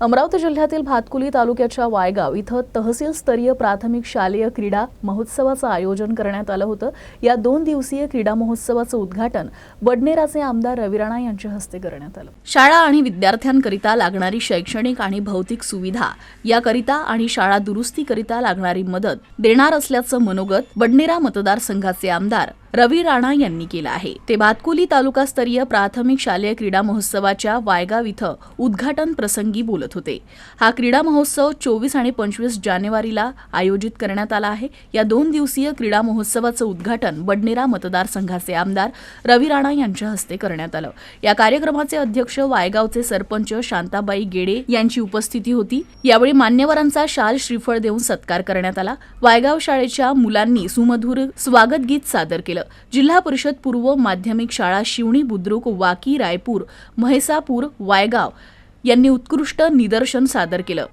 अमरावती जिल्ह्यातील भातकुली तालुक्याच्या वायगाव इथं तहसीलस्तरीय प्राथमिक शालेय क्रीडा महोत्सवाचं आयोजन करण्यात आलं होतं. या दोन दिवसीय क्रीडा महोत्सवाचं उद्घाटन बडनेराचे आमदार रवी राणा यांच्या हस्ते करण्यात आलं. शाळा आणि विद्यार्थ्यांकरिता लागणारी शैक्षणिक आणि भौतिक सुविधा याकरिता आणि शाळा दुरुस्तीकरिता लागणारी मदत देणार असल्याचं मनोगत बडनेरा मतदारसंघाचे आमदार रवी राणा यांनी केलं आहे. ते भातकुली तालुकास्तरीय प्राथमिक शालेय क्रीडा महोत्सवाच्या वायगाव इथं उद्घाटन प्रसंगी बोलत होते. हा क्रीडा महोत्सव चोवीस आणि पंचवीस जानेवारीला आयोजित करण्यात आला आहे. या दोन दिवसीय क्रीडा महोत्सवाचं उद्घाटन बडनेरा मतदारसंघाचे आमदार रवी राणा यांच्या हस्ते करण्यात आलं. या कार्यक्रमाचे अध्यक्ष वायगावचे सरपंच शांताबाई गेडे यांची उपस्थिती होती. यावेळी मान्यवरांचा शाल श्रीफळ देऊन सत्कार करण्यात आला. वायगाव शाळेच्या मुलांनी सुमधुर स्वागत गीत सादर केलं. जिल्हा परिषद पूर्व माध्यमिक शाळा शिवणी बुद्रुक वाकी रायपूर म्हैसापूर वायगाव यांनी उत्कृष्ट निदर्शन सादर केलं.